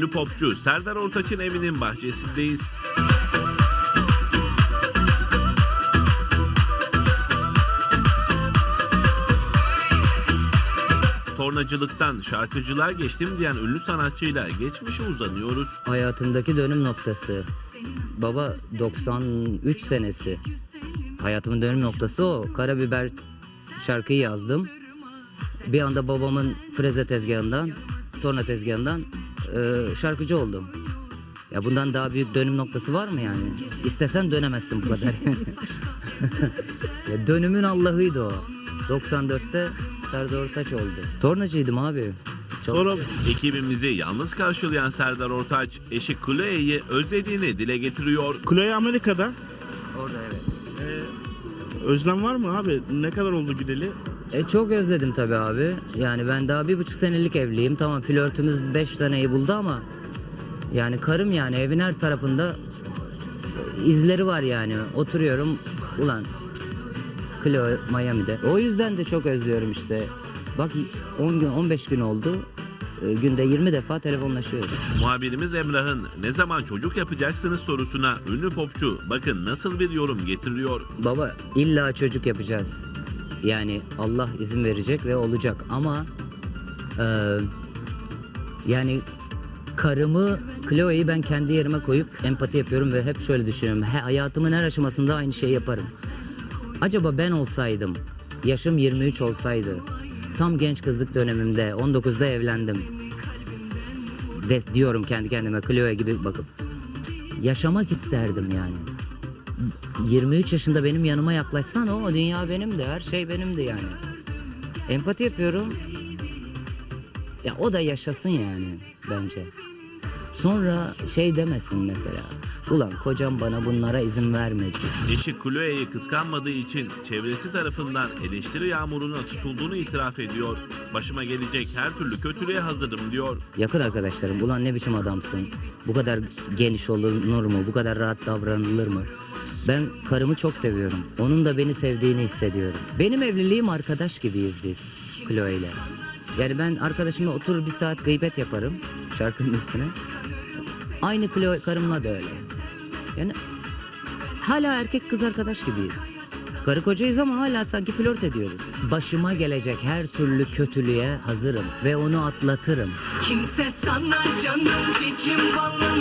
popçu Serdar Ortaç'ın evinin bahçesindeyiz. Tornacılıktan şarkıcılığa geçtim diyen ünlü sanatçıyla geçmişe uzanıyoruz. Hayatımdaki dönüm noktası. Baba 93 senesi. Hayatımın dönüm noktası o. Karabiber şarkıyı yazdım. Bir anda babamın freze tezgahından, torna tezgahından e, şarkıcı oldum. Ya bundan daha büyük dönüm noktası var mı yani? İstesen dönemezsin bu kadar. ya dönümün Allah'ıydı o. 94'te Serdar Ortaç oldu. Tornacıydım abi. Çok- Sonra Ekibimizi yalnız karşılayan Serdar Ortaç, eşi Chloe'yi özlediğini dile getiriyor. Chloe Amerika'da. Orada evet. Özlem var mı abi? Ne kadar oldu gideli? E, çok özledim tabii abi. Yani ben daha bir buçuk senelik evliyim. Tamam flörtümüz beş seneyi buldu ama yani karım yani evin her tarafında izleri var yani. Oturuyorum ulan Chloe Miami'de. O yüzden de çok özlüyorum işte. Bak 10 gün 15 gün oldu. E, günde 20 defa telefonlaşıyoruz. Muhabirimiz Emrah'ın ne zaman çocuk yapacaksınız sorusuna ünlü popçu bakın nasıl bir yorum getiriyor. Baba illa çocuk yapacağız. Yani Allah izin verecek ve olacak ama e, yani karımı Chloe'yi ben kendi yerime koyup empati yapıyorum ve hep şöyle düşünüyorum. He, hayatımın her aşamasında aynı şeyi yaparım. Acaba ben olsaydım, yaşım 23 olsaydı, tam genç kızlık dönemimde 19'da evlendim. De, diyorum kendi kendime Chloe gibi bakıp "Cık, yaşamak isterdim yani. 23 yaşında benim yanıma yaklaşsan o dünya benim de her şey benim de yani. Empati yapıyorum. Ya o da yaşasın yani bence. Sonra şey demesin mesela. Ulan kocam bana bunlara izin vermedi. Eşi Chloe'yi kıskanmadığı için çevresi tarafından eleştiri yağmuruna tutulduğunu itiraf ediyor. Başıma gelecek her türlü kötülüğe hazırım diyor. Yakın arkadaşlarım ulan ne biçim adamsın. Bu kadar geniş olunur mu? Bu kadar rahat davranılır mı? Ben karımı çok seviyorum. Onun da beni sevdiğini hissediyorum. Benim evliliğim arkadaş gibiyiz biz Chloe ile. Yani ben arkadaşımla oturur bir saat gıybet yaparım şarkının üstüne. Aynı Chloe karımla da öyle. Yani hala erkek kız arkadaş gibiyiz. Karı kocayız ama hala sanki flört ediyoruz. Başıma gelecek her türlü kötülüğe hazırım ve onu atlatırım. Kimse sana canım cicim balım